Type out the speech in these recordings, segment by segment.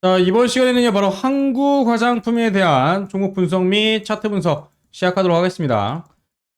자, 이번 시간에는요, 바로 한국 화장품에 대한 종목 분석 및 차트 분석 시작하도록 하겠습니다.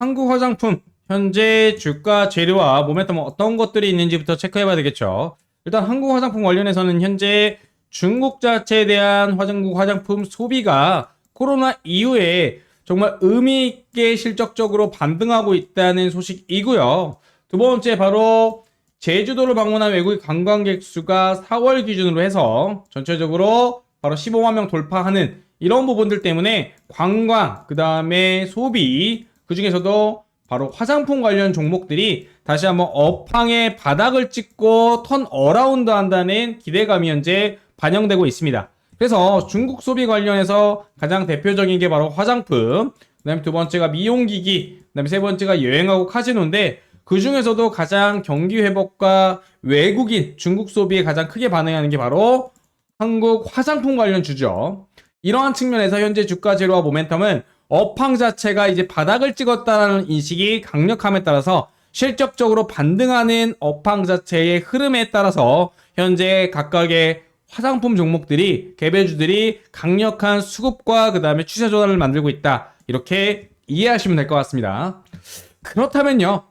한국 화장품, 현재 주가 재료와 모멘텀 어떤 것들이 있는지부터 체크해 봐야 되겠죠. 일단 한국 화장품 관련해서는 현재 중국 자체에 대한 화장국 화장품 소비가 코로나 이후에 정말 의미 있게 실적적으로 반등하고 있다는 소식이고요. 두 번째 바로 제주도를 방문한 외국인 관광객 수가 4월 기준으로 해서 전체적으로 바로 15만 명 돌파하는 이런 부분들 때문에 관광, 그 다음에 소비, 그 중에서도 바로 화장품 관련 종목들이 다시 한번 업황의 바닥을 찍고 턴 어라운드 한다는 기대감이 현재 반영되고 있습니다. 그래서 중국 소비 관련해서 가장 대표적인 게 바로 화장품, 그 다음에 두 번째가 미용기기, 그 다음에 세 번째가 여행하고 카지노인데 그 중에서도 가장 경기 회복과 외국인 중국 소비에 가장 크게 반응하는 게 바로 한국 화장품 관련 주죠. 이러한 측면에서 현재 주가 재료와 모멘텀은 업황 자체가 이제 바닥을 찍었다는 인식이 강력함에 따라서 실적적으로 반등하는 업황 자체의 흐름에 따라서 현재 각각의 화장품 종목들이 개별주들이 강력한 수급과 그 다음에 추세 조달을 만들고 있다 이렇게 이해하시면 될 것 같습니다. 그렇다면요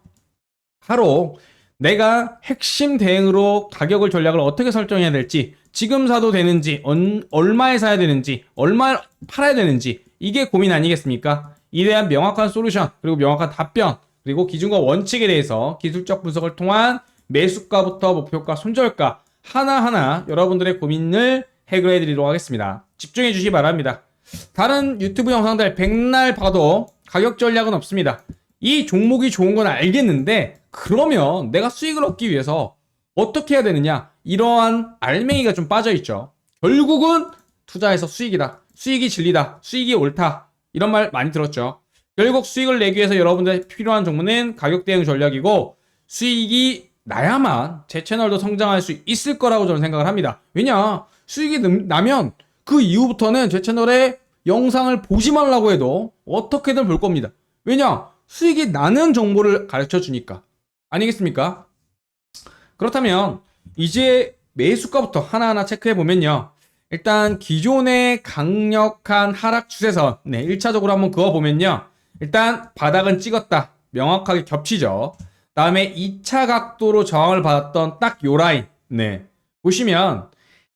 바로 내가 핵심 대응으로 가격을 전략을 어떻게 설정해야 될지 지금 사도 되는지 언- 얼마에 사야 되는지 얼마에 팔아야 되는지 이게 고민 아니겠습니까? 이에 대한 명확한 솔루션 그리고 명확한 답변 그리고 기준과 원칙에 대해서 기술적 분석을 통한 매수가부터 목표가 손절가 하나하나 여러분들의 고민을 해결해 드리도록 하겠습니다. 집중해 주시기 바랍니다. 다른 유튜브 영상들 백날 봐도 가격 전략은 없습니다. 이 종목이 좋은 건 알겠는데 그러면 내가 수익을 얻기 위해서 어떻게 해야 되느냐 이러한 알맹이가 좀 빠져 있죠. 결국은 투자해서 수익이다. 수익이 진리다. 수익이 옳다. 이런 말 많이 들었죠. 결국 수익을 내기 위해서 여러분들 필요한 종목은 가격 대응 전략이고 수익이 나야만 제 채널도 성장할 수 있을 거라고 저는 생각을 합니다. 왜냐 수익이 남- 나면 그 이후부터는 제 채널에 영상을 보지 말라고 해도 어떻게든 볼 겁니다. 왜냐 수익이 나는 정보를 가르쳐 주니까 아니겠습니까? 그렇다면 이제 매수가부터 하나하나 체크해 보면요. 일단 기존의 강력한 하락 추세선 네, 1차적으로 한번 그어 보면요. 일단 바닥은 찍었다. 명확하게 겹치죠. 다음에 2차 각도로 저항을 받았던 딱 요 라인. 네. 보시면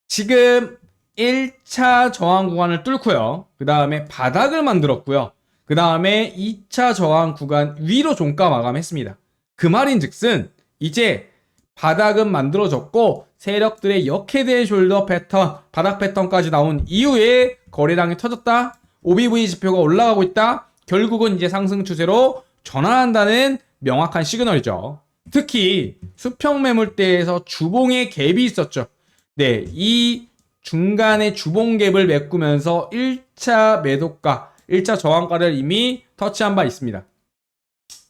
지금 1차 저항 구간을 뚫고요. 그 다음에 바닥을 만들었고요. 그 다음에 2차 저항 구간 위로 종가 마감했습니다. 그 말인 즉슨 이제 바닥은 만들어졌고 세력들의 역헤드의 숄더 패턴, 바닥 패턴까지 나온 이후에 거래량이 터졌다. OBV 지표가 올라가고 있다. 결국은 이제 상승 추세로 전환한다는 명확한 시그널이죠. 특히 수평 매물대에서 주봉의 갭이 있었죠. 네, 이 중간에 주봉 갭을 메꾸면서 1차 매도가, 1차 저항가를 이미 터치한 바 있습니다.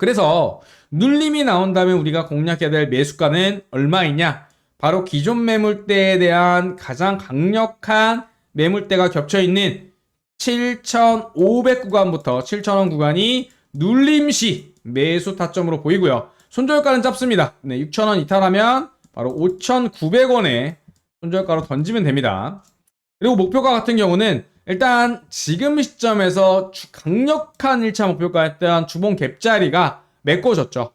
그래서 눌림이 나온다면 우리가 공략해야 될 매수가는 얼마이냐? 바로 기존 매물대에 대한 가장 강력한 매물대가 겹쳐 있는 7,500 구간부터 7,000원 구간이 눌림시 매수 타점으로 보이고요. 손절가는 짧습니다. 네, 6,000원 이탈하면 바로 5,900원에 손절가로 던지면 됩니다. 그리고 목표가 같은 경우는 일단 지금 시점에서 주- 강력한 1차 목표가였던 주봉 갭자리가 메꿔졌죠.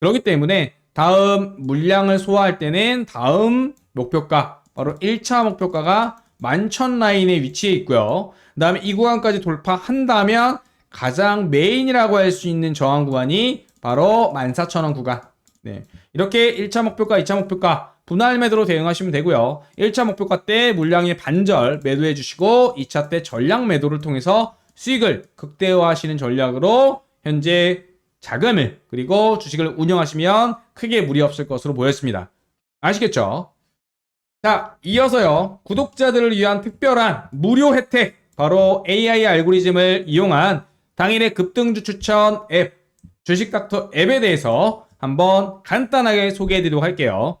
그렇기 때문에 다음 물량을 소화할 때는 다음 목표가 바로 1차 목표가가 11,000 라인에 위치해 있고요. 그 다음에 이 구간까지 돌파한다면 가장 메인이라고 할 수 있는 저항 구간이 바로 14,000원 구간. 네. 이렇게 1차 목표가, 2차 목표가 분할 매도로 대응하시면 되고요. 1차 목표가 때 물량의 반절 매도해 주시고 2차 때 전량 매도를 통해서 수익을 극대화하시는 전략으로 현재 자금을 그리고 주식을 운영하시면 크게 무리 없을 것으로 보였습니다. 아시겠죠? 자, 이어서요. 구독자들을 위한 특별한 무료 혜택 바로 AI 알고리즘을 이용한 당일의 급등주 추천 앱 주식닥터 앱에 대해서 한번 간단하게 소개해 드리도록 할게요.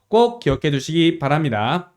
꼭 기억해 두시기 바랍니다.